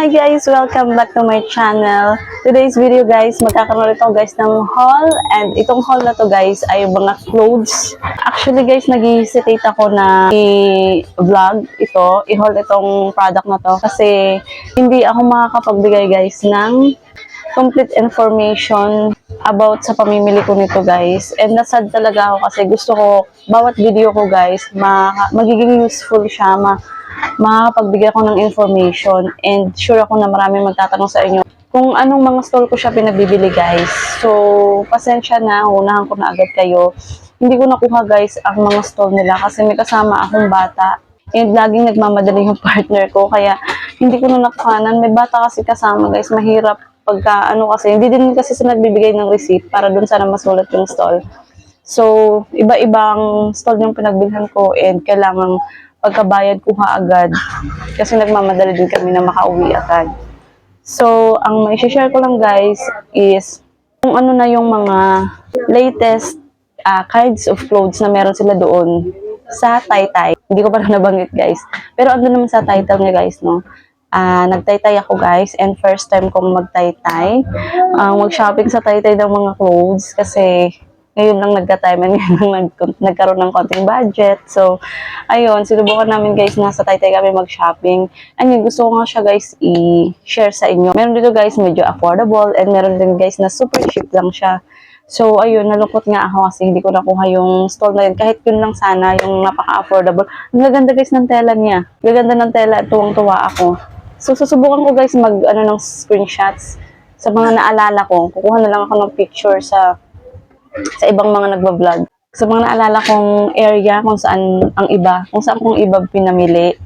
Hi guys! Welcome back to my channel. Today's video guys, magkakaroon ito guys ng haul and itong haul na to guys ay mga clothes. Actually guys, nag-hesitate ako na i-vlog ito, i-haul itong product na to kasi hindi ako makakapagbigay guys ng complete information about sa pamimili ko nito guys. And nasad talaga ako kasi gusto ko, bawat video ko guys, ma magiging useful siya, ma makakapagbigay ako ng information and sure ako na marami magtatanong sa inyo kung anong mga stall ko siya pinagbibili guys. So, pasensya na, unahan ko na agad kayo. Hindi ko nakuha guys ang mga stall nila kasi may kasama akong bata and laging nagmamadali yung partner ko kaya hindi ko na nakuhanan. May bata kasi kasama guys, mahirap pagka ano kasi, hindi din kasi sila nagbibigay ng receipt para dun sana masulat yung stall. So, iba-ibang stall yung pinagbilhan ko and kailangan pagkabayad kuha agad kasi nagmamadali din kami na makauwi agad. So, ang may share ko lang guys is kung ano na yung mga latest ah, kinds of clothes na meron sila doon sa Taytay. Hindi ko pa na nabanggit guys. Pero andun naman sa title niya guys, no? Ah, nagtaytay ako guys and first time kong magtaytay. Ang mag-shopping sa Taytay ng mga clothes kasi ngayon lang nagka-time and ngayon lang nag- nagkaroon ng konting budget. So, ayun, sinubukan namin guys na sa Taytay kami mag-shopping. And yun, gusto ko nga siya guys i-share sa inyo. Meron dito guys medyo affordable and meron din guys na super cheap lang siya. So, ayun, nalungkot nga ako kasi hindi ko nakuha yung stall na yun. Kahit yun lang sana, yung napaka-affordable. Ang gaganda guys ng tela niya. Gaganda ng tela, tuwang-tuwa ako. So, susubukan ko guys mag, ano, ng screenshots sa mga naalala ko. Kukuha na lang ako ng picture sa sa ibang mga nagbablog. Sa mga naalala kong area kung saan ang iba, kung saan kong iba pinamili.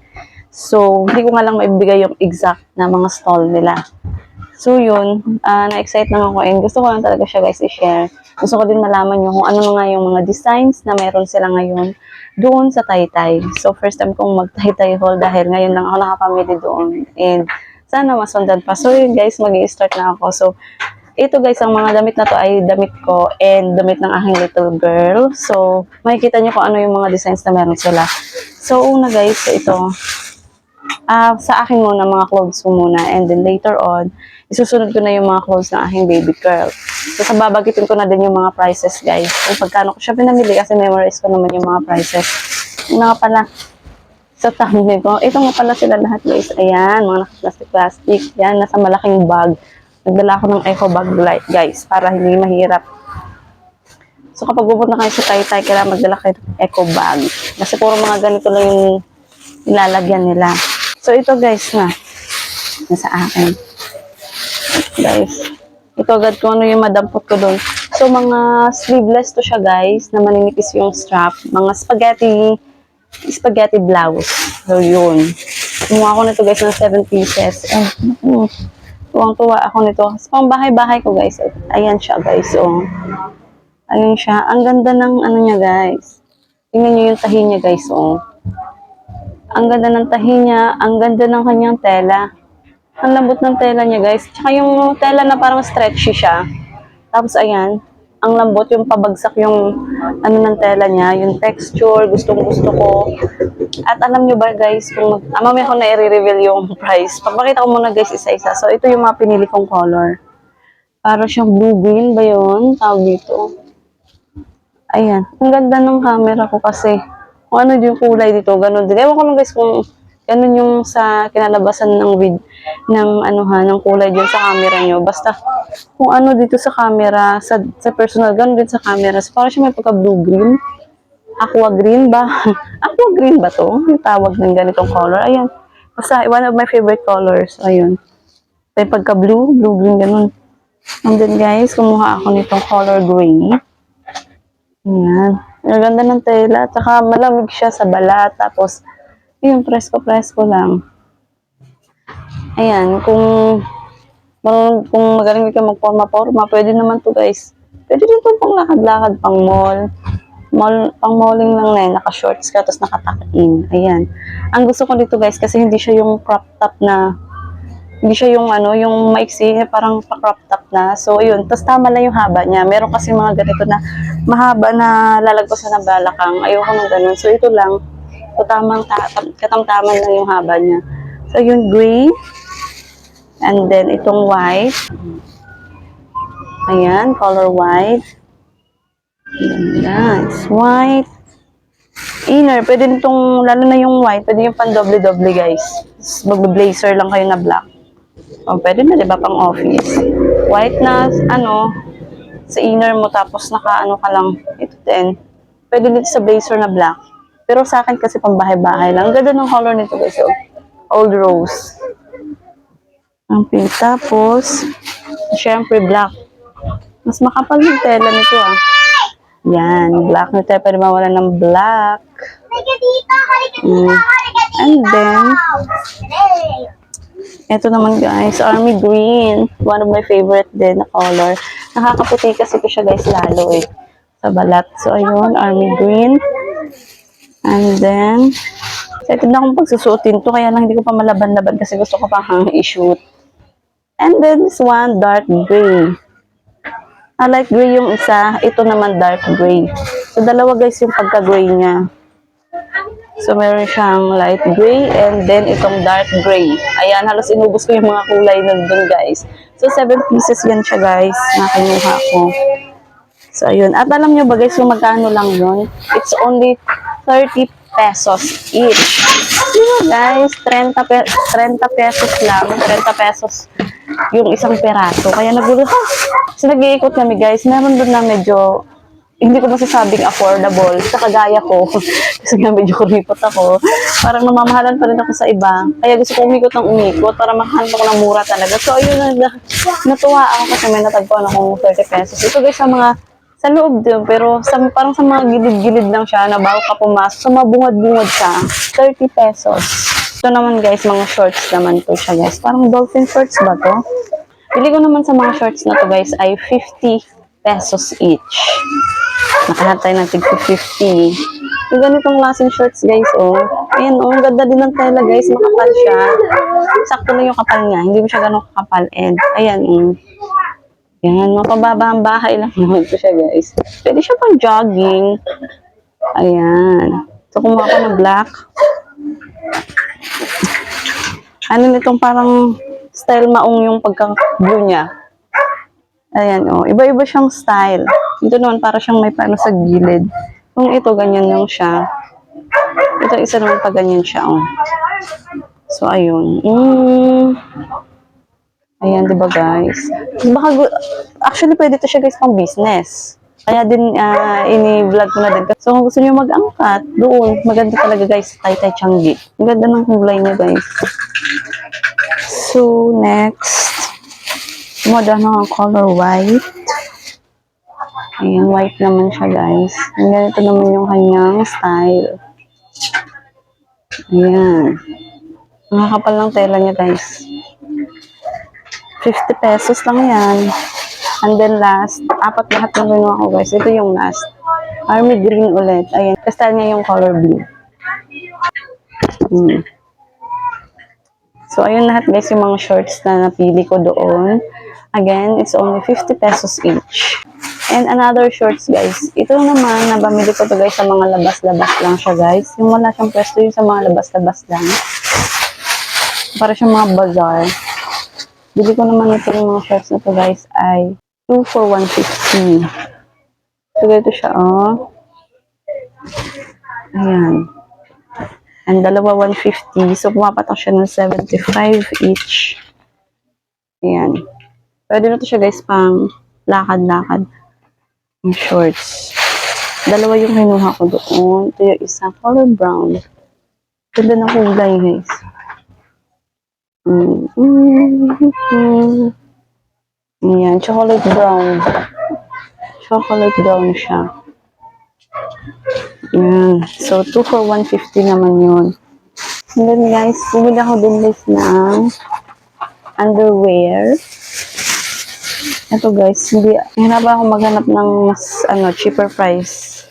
So, hindi ko nga lang maibigay yung exact na mga stall nila. So, yun, ah, na-excite lang ako and gusto ko lang talaga siya guys i-share. Gusto ko din malaman nyo kung ano nga yung mga designs na meron sila ngayon doon sa Taytay. So, first time kong mag-Taytay haul dahil ngayon lang ako nakapamili doon. And sana masundan pa. So, yun guys, mag start na ako. So, ito guys, ang mga damit na to ay damit ko and damit ng aking little girl. So, makikita nyo kung ano yung mga designs na meron sila. So, una guys, ito. Ah, sa akin muna, mga clothes ko muna. And then later on, isusunod ko na yung mga clothes ng aking baby girl. So, sa babagitin ko na din yung mga prices guys. Kung pagkano ko siya pinamili kasi memorize ko naman yung mga prices. Yung nga pala, sa thumbnail ko. Ito nga pala sila lahat guys. Ayan, mga naka-plastic-plastic. Yan, nasa malaking bag. Nagdala ako ng eco bag guys para hindi mahirap. So kapag pupunta kayo sa Taytay, kailangan magdala kayo ng eco bag. Kasi puro mga ganito lang yung nilalagyan nila. So ito guys na, nasa akin. Guys, ito agad kung ano yung madampot ko doon. So mga sleeveless to siya guys, na maninipis yung strap. Mga spaghetti, spaghetti blouse. So yun. Kumuha ko nito guys ng 7 pieces. And, naku, tuwang-tuwa ako nito. Sa pang bahay-bahay ko guys. Ayan siya guys. Oh. Ayun siya. Ang ganda ng ano niya guys. Tingnan niyo yung tahi niya guys. Oh. Ang ganda ng tahi niya. Ang ganda ng kanyang tela. Ang lambot ng tela niya guys. Tsaka yung tela na parang stretchy siya. Tapos ayan. Ang lambot yung pabagsak yung ano ng tela niya. Yung texture. Gustong gusto ko. At alam nyo ba guys, kung mag, ah, mamaya ko na i-reveal yung price. Papakita ko muna guys isa-isa. So ito yung mga pinili kong color. Para siyang blue-green ba yun? Tawag dito. Ayan. Ang ganda ng camera ko kasi. Kung ano yung kulay dito, ganun din. Ewan ko lang guys kung ganun yung sa kinalabasan ng vid ng ano ha, ng kulay dyan sa camera nyo. Basta kung ano dito sa camera, sa, sa personal, ganun din sa camera. So, parang siya may pagka blue-green. Aqua green ba? Aqua green ba to? Yung tawag ng ganitong color. Ayan. Basta one of my favorite colors. Ayun. May pagka blue, blue green ganun. And then guys, kumuha ako nitong color gray. Ayan. Ang ganda ng tela. Tsaka malamig siya sa balat. Tapos, yun, presko-presko lang. Ayan. Kung marunong, kung magaling ka magporma-porma, pwede naman to guys. Pwede din to pang lakad-lakad, pang mall. Mall, pang malling lang na yun, naka-shorts ka, tapos nakatakin. Ayan. Ang gusto ko dito guys, kasi hindi siya yung crop top na, hindi siya yung ano, yung maiksi, parang pa-crop top na. So, yun. Tapos tama lang yung haba niya. Meron kasi mga ganito na mahaba na lalagpasan ng balakang. Ayoko ng ganun. So, ito lang. So, tamang ta katamtaman lang yung haba niya. So, yun, gray. And then, itong white. Ayan, color white. Ganda. It's white. Inner, pwede nitong, lalo na yung white, pwede yung pan doble-doble guys. Magbe-blazer lang kayo na black. O, pwede na, di ba, pang office. White na, ano, sa inner mo, tapos naka-ano ka lang, ito din. Pwede dito sa blazer na black. Pero sa akin kasi pang bahay-bahay lang. Ang ganda ng color nito guys, oh. Old rose. Ang pink. Tapos, syempre black. Mas makapal yung tela nito ah. Yan, black na tayo. Pwede mawala ng black. Halika dito, halika dito, Mm. halika dito. And then, ito naman guys, army green. One of my favorite din na color. Nakakaputi kasi ko siya guys lalo eh. Sa balat. So ayun, army green. And then, excited na akong pagsusuotin to. Kaya lang hindi ko pa malaban-laban kasi gusto ko pang i-shoot. And then this one, dark gray. I like gray yung isa. Ito naman dark gray. So dalawa guys yung pagka-gray niya. So, meron siyang light gray and then itong dark gray. Ayan, halos inubos ko yung mga kulay nandun, guys. So, seven pieces yan siya, guys, na kinuha ko. So, ayun. At alam nyo ba, guys, yung magkano lang yun? It's only 30 pesos each. Diba, guys? 30, pe 30 pesos lang. 30 pesos yung isang peraso. Kaya nagulo, ha? So, nag-iikot kami, guys. Meron doon na medyo hindi ko masasabing affordable sa kagaya ko. Kasi nga medyo kuripot ako. Parang namamahalan pa rin ako sa iba. Kaya gusto ko umikot ng umikot para makahanap ako ng mura talaga. So, ayun, na, natuwa ako kasi may natagpuan akong 30 pesos. Ito guys, sa mga sa loob din, pero sa, parang sa mga gilid-gilid lang siya na bago ka pumasok. So, mabungad-bungad siya. 30 pesos. Ito naman guys, mga shorts naman to siya guys. Parang dolphin shorts ba to? Bili ko naman sa mga shorts na to guys ay 50 pesos each. Nakahat tayo ng tig 50. Yung ganitong klaseng shorts, guys, oh. Ayan, oh. Ang ganda din ng tela, guys. Makapal siya. Sakto lang yung kapal niya. Hindi mo siya ganun kakapal. And, ayan, oh. Yan, mapababa ang bahay lang naman ko siya, guys. Pwede siya pang jogging. Ayan. So, kumuha ko ng black. Ano nitong parang style maong yung pagka-blue niya. Ayan, oh. Iba-iba siyang style. Ito naman, para siyang may paano sa gilid. Kung ito, ganyan lang siya. Ito, isa naman pa ganyan siya, oh. So, ayun. Mm. Ayan, di ba guys? Baka, actually, pwede to siya guys pang business. Kaya din, ah, ini-vlog ko na din. So, kung gusto niyo mag-angkat, doon. Maganda talaga guys, Tay Tay Changi. Ang ganda ng kulay niya guys. So, next. Moda ng color white. Ayan, white naman siya, guys. Ang ganito naman yung kanyang style. Ayan. Ang kapal ng tela niya, guys. 50 pesos lang yan. And then last, apat lahat ng kinuha ko, guys. Ito yung last. Army green ulit. Ayan. Kastal niya yung color blue. Hmm. So, ayun lahat guys, yung mga shorts na napili ko doon. Again, it's only 50 pesos each. And another shorts guys. Ito naman, nabamili ko to guys sa mga labas-labas lang siya guys. Yung wala siyang pwesto yung sa mga labas-labas lang. Para siyang mga bazaar. Bili ko naman ito yung mga shorts na to guys ay 2 for 150. So, ganito siya, oh. Ayan. And dalawa 150. So, pumapatak siya ng 75 each. Ayan. Pwede na to siya guys pang lakad-lakad. Yung shorts. Dalawa yung kinuha ko doon. Ito yung isa, color brown. Ganda ng kulay guys. Mm. Mm. Ayan, chocolate brown. Chocolate brown siya. Ayan. So, 2 for 150 naman yun. And then guys, bumili ako din guys ng underwear. Ito guys, hindi, hirapan ako maghanap ng mas, ano, cheaper price.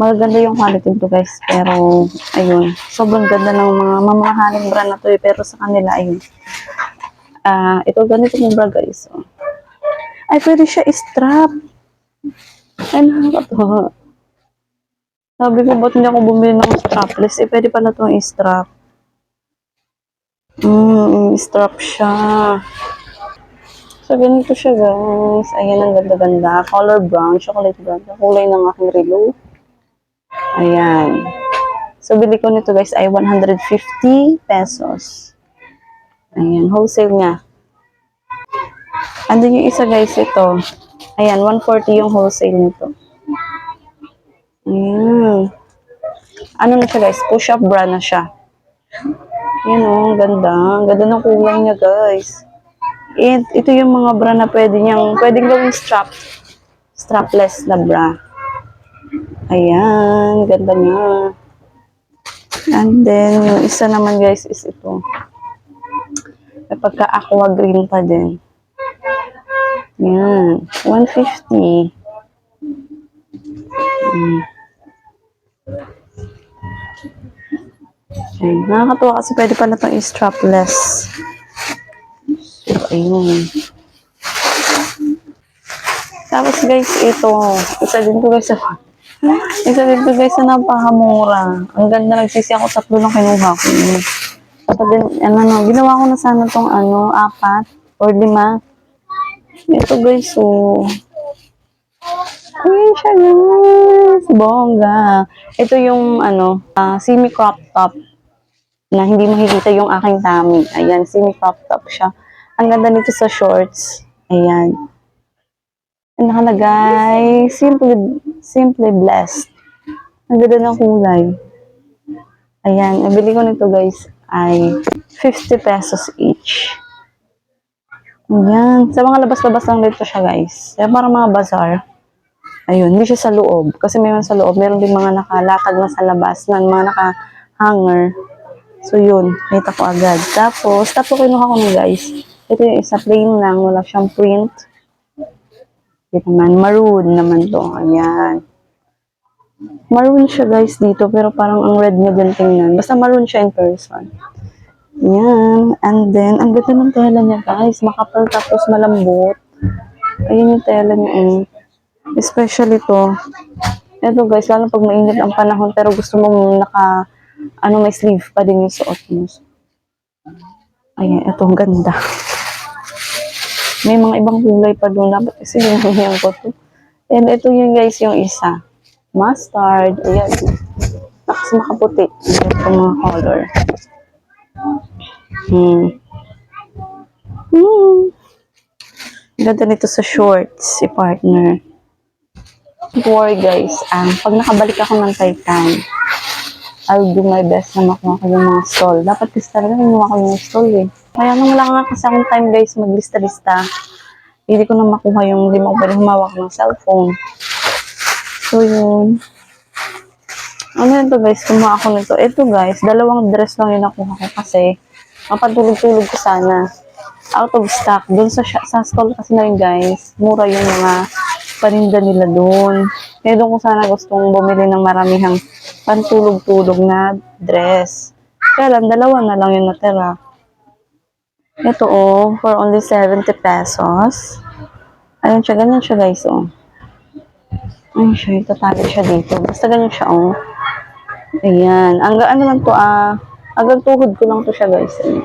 Maganda yung quality nito guys, pero, ayun, sobrang ganda ng mga mamahaling brand na to eh, pero sa kanila, ayun. Ah, ito ganito yung bra guys, oh. Ay, pwede siya strap. Ay, nakakatawa. Sabi ko, ba't hindi ako bumili ng strapless? Eh, pwede pala itong i-strap. Mm, strap siya. So, ganito siya, guys. Ayan, ang ganda-ganda. Color brown, chocolate brown. Kulay ng aking relo. Ayan. So, bili ko nito, guys, ay 150 pesos. Ayan, wholesale niya. Andun yung isa, guys, ito. Ayan, 140 yung wholesale nito. Ayan. Ano na siya, guys? Push-up bra na siya. Yan o, ang ganda. Ang ganda ng kulay niya, guys. It, ito yung mga bra na pwede niyang, pwedeng gawing strap. Strapless na bra. Ayan, ganda niya. And then, yung isa naman, guys, is ito. May pagka-aqua green pa din. Yan. 150. Mm. Ayan. Nakakatuwa kasi pwede pala itong i-strapless. So, ayun. Tapos guys, ito. Isa din to guys. sa- Isa din to guys na napakamura. Ang ganda nagsisi ako tatlo lang kinuha ko. Din, ano, no, ginawa ko na sana tong ano, apat or lima. Ito guys, so. Ayan siya guys. Bongga. Ito yung ano, ah, semi-crop top na hindi makikita yung aking tummy. Ayan, semi-crop top siya. Ang ganda nito sa shorts. Ayan. Ang nakalagay, simple, simple blessed. Ang ganda ng kulay. Ayan, ang bili ko nito guys ay 50 pesos each. Ayan. Sa mga labas-labas lang dito siya guys. Kaya para mga bazaar. Ayun, hindi siya sa loob. Kasi mayroon sa loob, meron din mga nakalatag na sa labas, na mga naka-hanger. So yun, kita ko agad. Tapos, tatlo kinuha ko na guys. Ito yung isa, plain lang, wala siyang print. Ito naman, maroon naman to. Ayan. Maroon siya guys dito, pero parang ang red niya din tingnan. Basta maroon siya in person. Ayan. And then, ang ganda ng tela niya guys. Makapal tapos malambot. Ayun yung tela niya. Eh. Especially to. Ito guys, lalo pag mainit ang panahon pero gusto mong naka, ano may sleeve pa din yung suot mo. Ayan, ito ang ganda. May mga ibang kulay pa doon. Dapat kasi binigyan ko to. And ito yung guys, yung isa. Mustard. Ayan. Nakas makaputi. Ito mga color. Hmm. Hmm. Ganda nito sa shorts, si partner. Worry guys, um, pag nakabalik ako ng Titan, I'll do my best na makuha ko yung mga stall. Dapat kasi talaga kinuha ko yung stall eh. Kaya nung wala nga kasi akong time guys, maglista-lista, hindi ko na makuha yung hindi mo pwede humawak ng cellphone. So yun. Ano yun to guys, kumuha ako nito. Ito guys, dalawang dress lang yung nakuha ko kasi mapatulog-tulog ko sana. Out of stock. Doon sa, sa stall kasi na yun guys, mura yung mga paninda nila doon. Kaya doon ko sana gustong bumili ng maramihang pantulog-tulog na dress. Kaya lang, dalawa na lang yung natira. Ito oh, for only 70 pesos. Ayun siya, ganyan siya guys oh. Ayun siya, itatali siya dito. Basta ganyan siya oh. Ayan. Ang ano lang to ah, hanggang tuhod ko lang to siya guys. Ayan.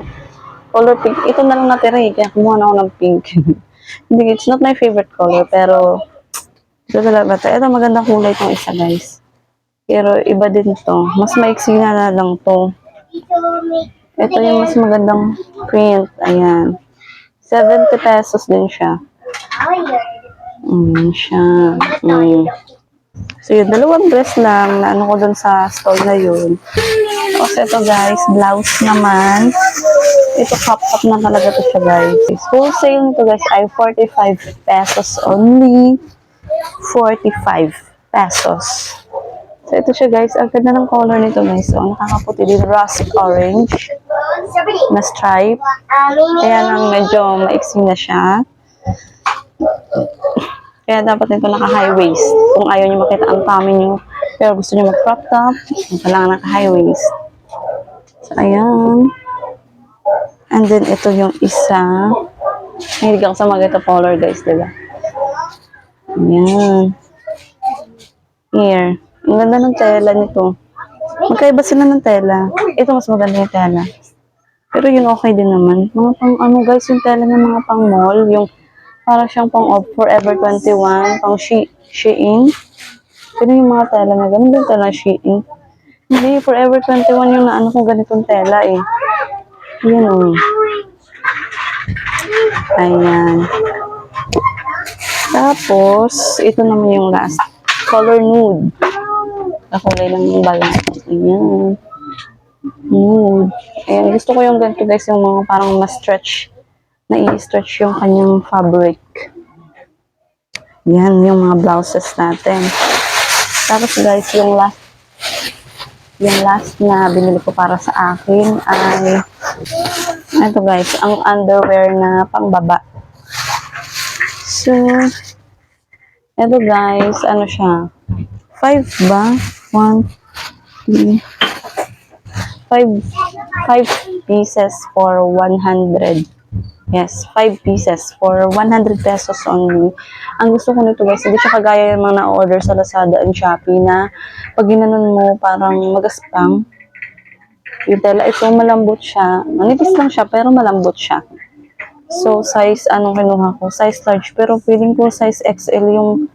Color pink. Ito na lang natira eh, kaya kumuha na ako ng pink. Hindi, it's not my favorite color, pero ito talaga to. Ito magandang kulay itong isa guys. Pero iba din to. Mas maiksi na lang to. Ito yung mas magandang print. Ayan. 70 pesos din siya. Mm, siya. Mm. So yun, dalawang dress lang na ano ko dun sa stall na yun. Tapos ito guys, blouse naman. Ito crop top na talaga to siya guys. Wholesale nito guys ay 45 pesos only. 45 pesos. So ito siya guys, ang ganda ng color nito guys. So nakakaputi din, russet orange na stripe. Kaya lang medyo maiksi na siya. Kaya dapat nito naka-high waist. Kung ayaw niyo makita ang tummy niyo, pero gusto niyo mag-crop top, kailangan naka-high waist. So, ayan. And then, ito yung isa. Hindi ako sa mga color, guys, diba? Ayan. Here. Ang ganda ng tela nito. Magkaiba sila ng tela. Ito mas maganda yung tela. Pero yun okay din naman. Mga pang ano guys, yung tela ng mga pang mall, yung para siyang pang of Forever 21, pang she, Shein. Pero yung mga tela na ganun yung tela Shein. Hindi, Forever 21 yung naano kong ganitong tela eh. Yan o. Ayan. Tapos, ito naman yung last. Color nude. Kakulay lang yung balat. Ayan. Nude. Ayan, gusto ko yung ganito guys, yung mga parang ma-stretch. Na i-stretch yung kanyang fabric. Yan, yung mga blouses natin. Tapos guys, yung last yung last na binili ko para sa akin ay ito guys, ang underwear na pangbaba. So, ito guys, ano siya? 5 ba? 1, 3, 5, 5 pieces for 100. Yes, 5 pieces for 100 pesos only. Ang gusto ko nito guys, hindi siya kagaya yung mga na-order sa Lazada and Shopee na pag ginanon mo parang magaspang. Yung tela, ito malambot siya. Manipis lang siya, pero malambot siya. So, size, anong kinuha ko? Size large. Pero feeling ko size XL yung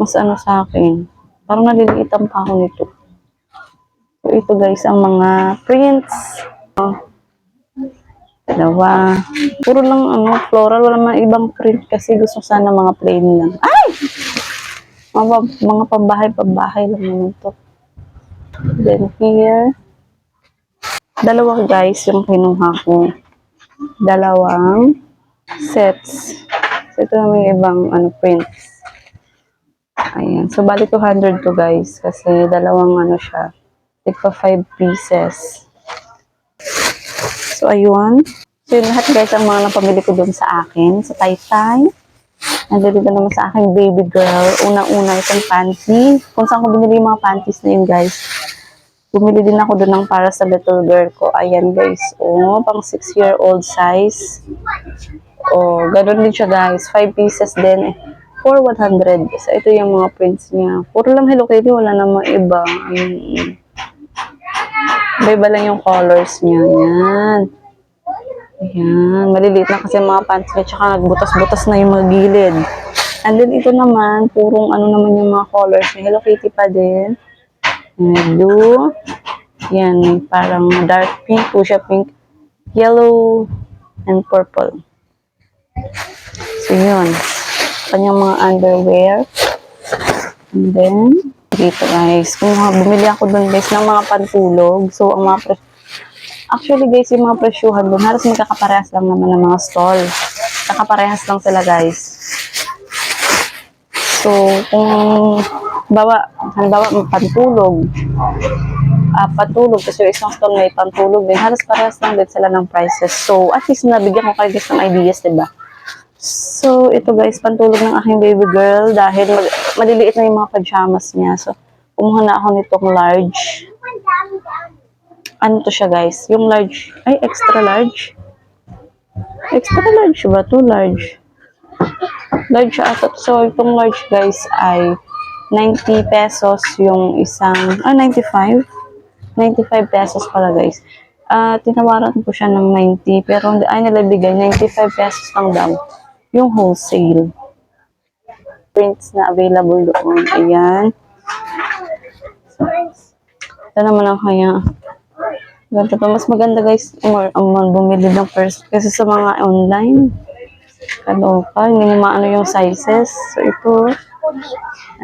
mas ano sa akin. Parang naliliitan pa ako nito. So, ito guys, ang mga prints. Oh, dalawa. Puro lang ano, floral. Wala mga ibang print kasi gusto sana mga plain lang. Ay! Mga, mga pambahay-pambahay lang naman to. Then here, dalawa guys yung kinuha ko. Dalawang sets. So, ito yung ibang ano, prints. Ayan. So, bali 200 to guys. Kasi dalawang ano siya. Tigpa 5 pieces. So, ayun. So, yun lahat guys ang mga napamili ko dun sa akin. Sa Taytay. Nandito naman sa akin baby girl. Unang-una itong panty. Kung saan ko binili yung mga panties na yun guys. Bumili din ako doon ng para sa little girl ko. Ayan guys. Oh, pang 6 year old size. Oh, ganun din siya guys. 5 pieces din. For 100. So, ito yung mga prints niya. Puro lang Hello Kitty. Wala namang iba. Ayun. Iba-iba lang yung colors niya. Yan. Ayan. Maliliit na kasi mga pants niya. Tsaka nagbutas-butas na yung mga gilid. And then ito naman, purong ano naman yung mga colors niya. Hello Kitty pa din. Blue. Yan, may parang dark pink, fuchsia pink, yellow, and purple. So, yun. Kanyang mga underwear. And then, dito guys, kung bumili ako dun guys ng mga pantulog. So, ang mga Actually guys, yung mga presyuhan dun, halos magkakaparehas lang naman ng mga stall. Kakaparehas lang sila guys. So, kung bawa, halimbawa, pantulog, ah pantulog, kasi yung isang stall may pantulog din, halos parehas lang din sila ng prices. So, at least nabigyan ko kayo guys ng ideas, diba? So, ito guys, pantulog ng aking baby girl dahil mag, maliliit na yung mga pajamas niya. So, kumuha na ako nitong large. Ano to siya guys? Yung large, ay extra large. Extra large ba? Too large. Large siya ata. So, itong large guys ay 90 pesos yung isang, ah, 95? 95 pesos pala guys. Ah, tinawaran ko siya ng 90 pero ay nilabigay 95 pesos lang daw yung wholesale. Prints na available doon. Ayan. Ito naman ang kanya. Ganda to. Mas maganda guys, more, um, bumili ng first kasi sa mga online. Kaloka, hindi mo maano yung sizes. So, ito.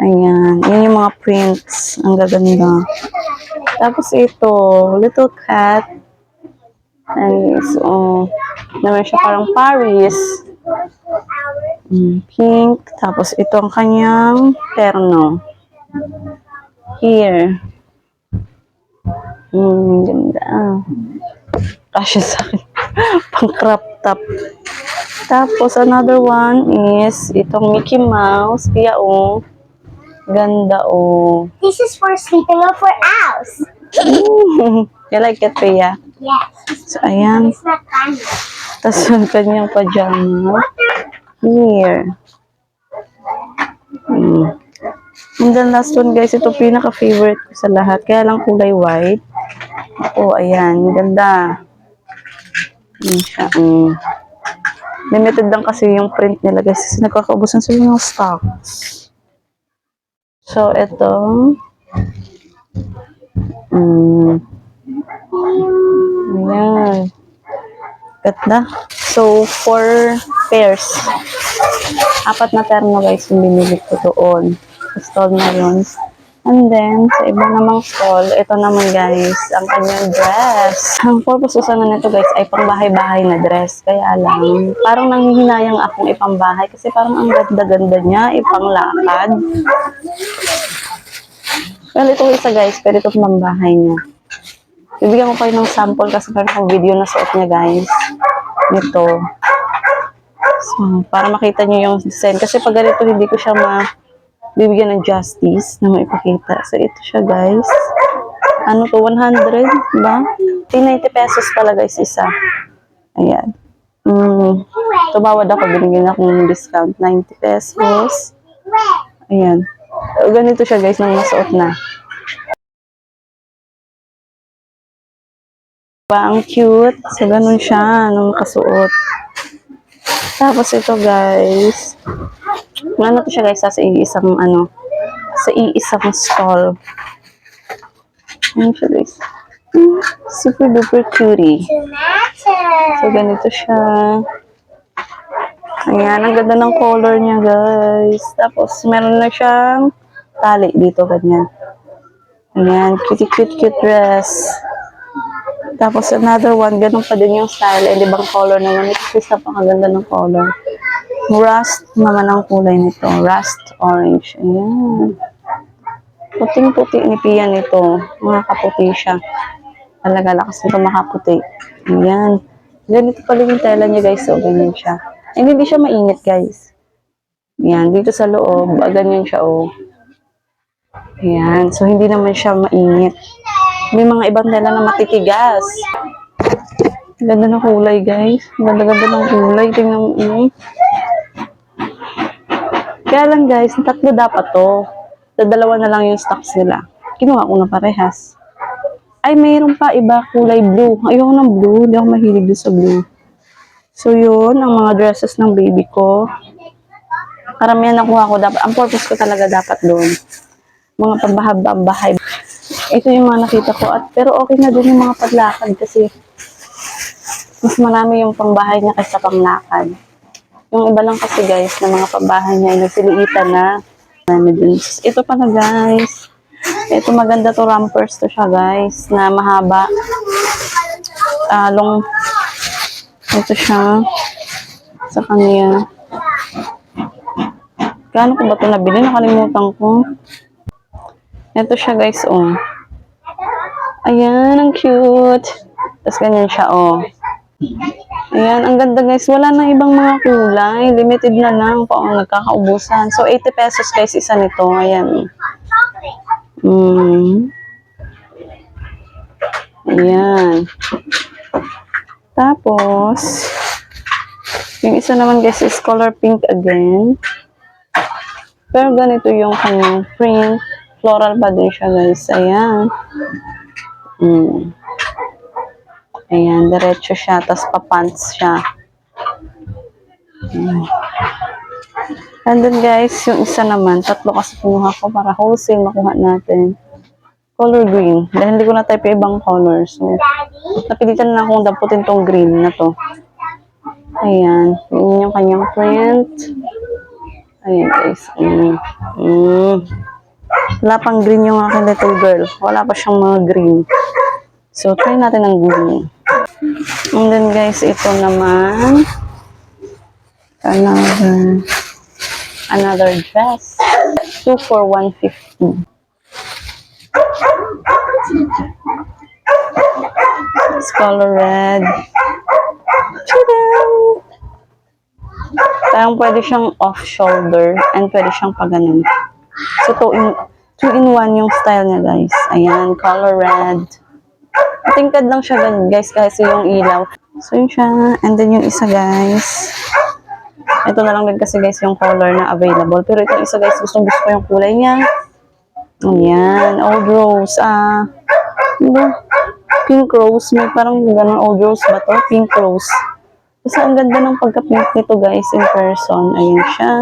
Ayan. Yan yung mga prints. Ang gaganda. Tapos ito, little cat. And so, naman siya parang Paris. Mm, pink. Tapos ito ang kanyang terno. Here. Mm, ganda. ah. Kasya sa akin. Pang crop top. Tapos another one is itong Mickey Mouse. Kaya oh. Ganda oh. This is for sleeping or for owls. you like it, Pia? Yes. So, ayan. It's not funny. Tapos yung kanyang pajama. Here. Hmm. And then last one guys, ito pinaka-favorite ko sa lahat. Kaya lang kulay white. Oh, ayan. Ganda. Yun siya. Mm. Limited lang kasi yung print nila guys. Kasi nagkakaubusan sila ng stocks. So, ito. Mm. Ayan. Ganda. So, four pairs. Apat na terno guys yung binili ko doon. Sa stall na yun. And then, sa iba namang stall, ito naman guys, ang kanyang dress. Ang purpose ko sana nito guys ay pangbahay-bahay na dress. Kaya lang, parang nanghihinayang akong ipangbahay kasi parang ang ganda-ganda niya, ipanglakad. Well, ito isa guys, pero ito pambahay niya. Bibigyan ko kayo ng sample kasi meron akong video na suot niya guys. Nito. So, para makita niyo yung design. Kasi pag ganito, hindi ko siya ma bibigyan ng justice na maipakita. So, ito siya guys. Ano to, 100 ba? 90 pesos pala guys isa. Ayan. Mm, tumawad ako, binigyan ako ng discount. 90 pesos. Ayan. So, ganito siya guys nang nasuot na. Diba, ang cute. So, ganun siya nung nakasuot. Tapos ito guys. Ano to siya guys sa iisang ano. Sa iisang stall. Ano siya guys. Super duper cutie. So ganito siya. Ayan, ang ganda ng color niya guys. Tapos meron na siyang tali dito ganyan. Ayan, cutie cute cute dress. Tapos another one, ganun pa din yung style. And ibang color naman. Ito is napakaganda ng color. Rust naman ang kulay nito. Rust orange. Ayan. Puting-puti ni Pia nito. Mga kaputi siya. Talaga lakas nito makaputi. Ayan. Ganito pala yung tela niya guys. So, ganyan siya. And hindi siya mainit guys. Ayan. Dito sa loob, ganyan siya oh. Ayan. So, hindi naman siya mainit. May mga ibang tela na matitigas. Ganda ng kulay, guys. Ganda-ganda ng kulay. Tingnan mo. mm. Kaya lang, guys, tatlo dapat to. Dadalawa na lang yung stocks nila. Kinuha ko na parehas. Ay, mayroon pa iba kulay blue. Ayoko ng blue. Hindi ako mahilig doon sa blue. So, yun. Ang mga dresses ng baby ko. Karamihan nakuha ko dapat. Ang purpose ko talaga dapat doon. Mga pambahay-bahay. Ito yung mga nakita ko. At, pero okay na din yung mga paglakad kasi mas marami yung pangbahay niya kaysa panglakad. Yung iba lang kasi guys, na mga pambahay niya ay nagsiliitan na. Ito pala guys. Ito maganda to rampers to siya guys, na mahaba. Ah, long. Ito siya. Sa kanya. Gaano ko ba ito nabili? Nakalimutan ko. Ito siya guys, oh. Ayan, ang cute. Tapos ganyan siya, oh. Ayan, ang ganda guys. Wala nang ibang mga kulay. Limited na lang po ang nagkakaubusan. So, 80 pesos guys isa nito. Ayan. Mm. Ayan. Tapos, yung isa naman guys is color pink again. Pero ganito yung kanyang print. Floral pa din siya guys. Ayan. Mm. Ayan, diretso siya. Tapos pa-pants siya. And then guys, yung isa naman, tatlo kasi kinuha ko para wholesale makuha natin. Color green. Dahil hindi ko na type ibang color. So, napilitan na akong daputin tong green na to. Ayan. Yun yung kanyang print. Ayan guys. Mm. Mm. Wala pang green yung aking little girl. Wala pa siyang mga green. So, try natin ng green. And then guys, ito naman. Another, another dress. 2 for 150. It's color red. Tadam! Parang pwede siyang off-shoulder and pwede siyang paganon. So, two in, two in one yung style niya, guys. Ayan, color red. Tingkad lang siya guys, kasi yung ilaw. So, yun siya. And then yung isa, guys. Ito na lang din kasi, guys, yung color na available. Pero itong isa, guys, gustong gusto ko yung kulay niya. Ayan, old rose. Ah, ba? Pink rose. May parang ganun old rose ba to? Pink rose. Kasi ang ganda ng pagka-pink nito guys in person. Ayun siya.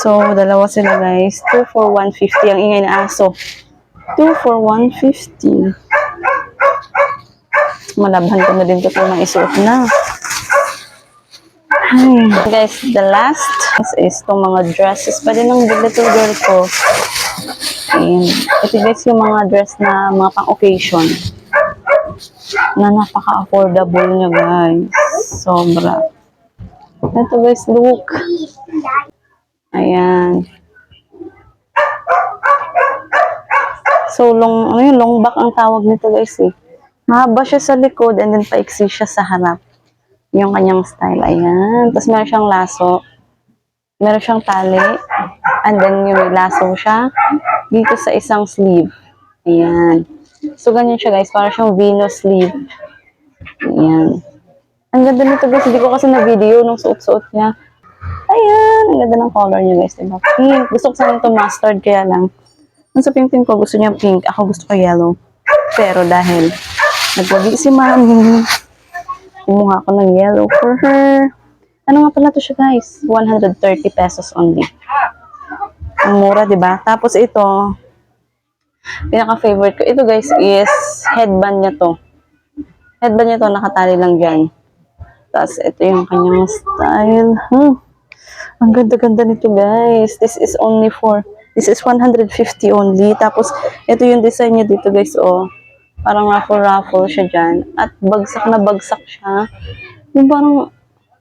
So, dalawa sila guys. 2 for 150. Ang ingay na aso. 2 for 150. Malabhan ko na din ito kung maisuot na. Ay, guys, the last is itong mga dresses. Pwede ng little girl ko. Ayan. Ito guys yung mga dress na mga pang-occasion. Na napaka-affordable niya guys. Sobra. Ito guys, look. Ayan. So, long, ano yun, long back ang tawag nito guys eh. Mahaba siya sa likod and then paiksi siya sa harap. Yung kanyang style. Ayan. Tapos meron siyang laso. Meron siyang tali. And then yung may laso siya dito sa isang sleeve. Ayan. So, ganyan siya guys. Para siyang Venus sleeve. Ayan. Ang ganda nito guys. Hindi ko kasi na-video nung suot-suot niya. Ayan. Ang ganda ng color niya guys. Diba? Pink. Gusto ko sana ito mustard. Kaya lang. Ang sa pink-pink ko, gusto niya pink. Ako gusto ko yellow. Pero dahil nagwagi si mami, kumuha ko ng yellow for her. Ano nga pala to siya guys? 130 pesos only. Ang mura, di ba? Tapos ito, pinaka-favorite ko. Ito guys is headband niya to. Headband niya to, nakatali lang dyan. Tapos ito yung kanyang style. Hmm. Ang ganda-ganda nito guys. This is only for, this is 150 only. Tapos ito yung design niya dito guys. Oh, parang raffle-raffle siya dyan. At bagsak na bagsak siya. Yung parang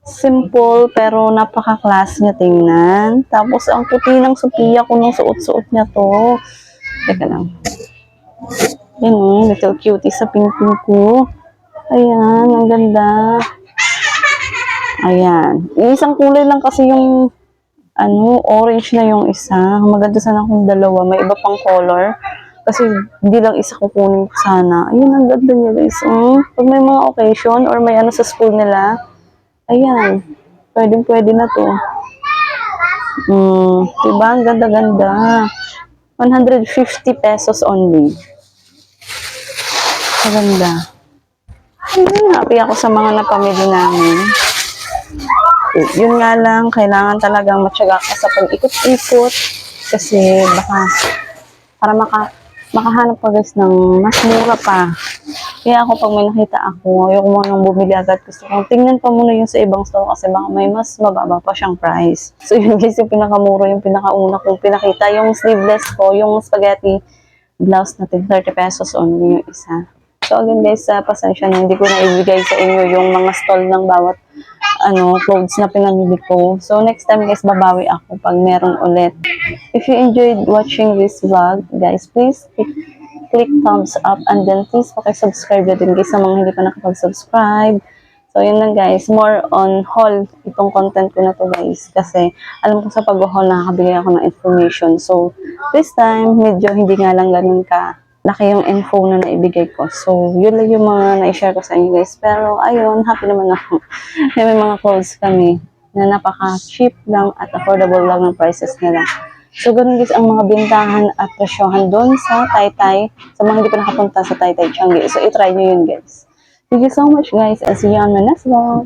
simple pero napaka-class niya tingnan. Tapos ang puti ng Sophia ko nung suot-suot niya to. Teka lang. Yan oh, little cutie sa pink-pink ko. Ayan, ang ganda. Ayan. Isang kulay lang kasi yung ano, orange na yung isa. Maganda sana kung dalawa. May iba pang color. Kasi hindi lang isa kukunin ko sana. Ayun, ang ganda niya guys. Oh, pag may mga occasion or may ano sa school nila, ayan, pwedeng pwede na to. Hmm, diba? Ang ganda-ganda. 150 pesos only. Ang ganda. Ayun, happy ako sa mga napamili namin. Yun nga lang, kailangan talagang matyaga ka sa pag-ikot-ikot kasi baka para maka makahanap ka guys ng mas mura pa. Kaya ako pag may nakita ako, ayoko mo nang bumili agad. Gusto kong tingnan pa muna yung sa ibang store kasi baka may mas mababa pa siyang price. So yun guys, yung pinakamura, yung pinakauna kong pinakita. Yung sleeveless ko, yung spaghetti blouse natin, 30 pesos only yung isa. So again guys, uh, pasensya na hindi ko na ibigay sa inyo yung mga stall ng bawat ano, clothes na pinamili ko. So, next time guys, babawi ako pag meron ulit. If you enjoyed watching this vlog, guys, please click, click thumbs up and then please subscribe na din guys sa mga hindi pa nakapag-subscribe. So, yun lang guys. More on haul itong content ko na to guys. Kasi, alam ko sa pag-haul nakakabigay ako ng information. So, this time, medyo hindi nga lang ganun ka laki yung info na naibigay ko. So, yun lang yung mga na-share ko sa inyo guys. Pero, ayun, happy naman ako. may mga clothes kami na napaka-cheap lang at affordable lang ng prices nila. So, ganun guys ang mga bintahan at presyohan doon sa Taytay. Sa mga hindi pa nakapunta sa Taytay Changi. So, itry nyo yun guys. Thank you so much guys. I'll see you on my next vlog.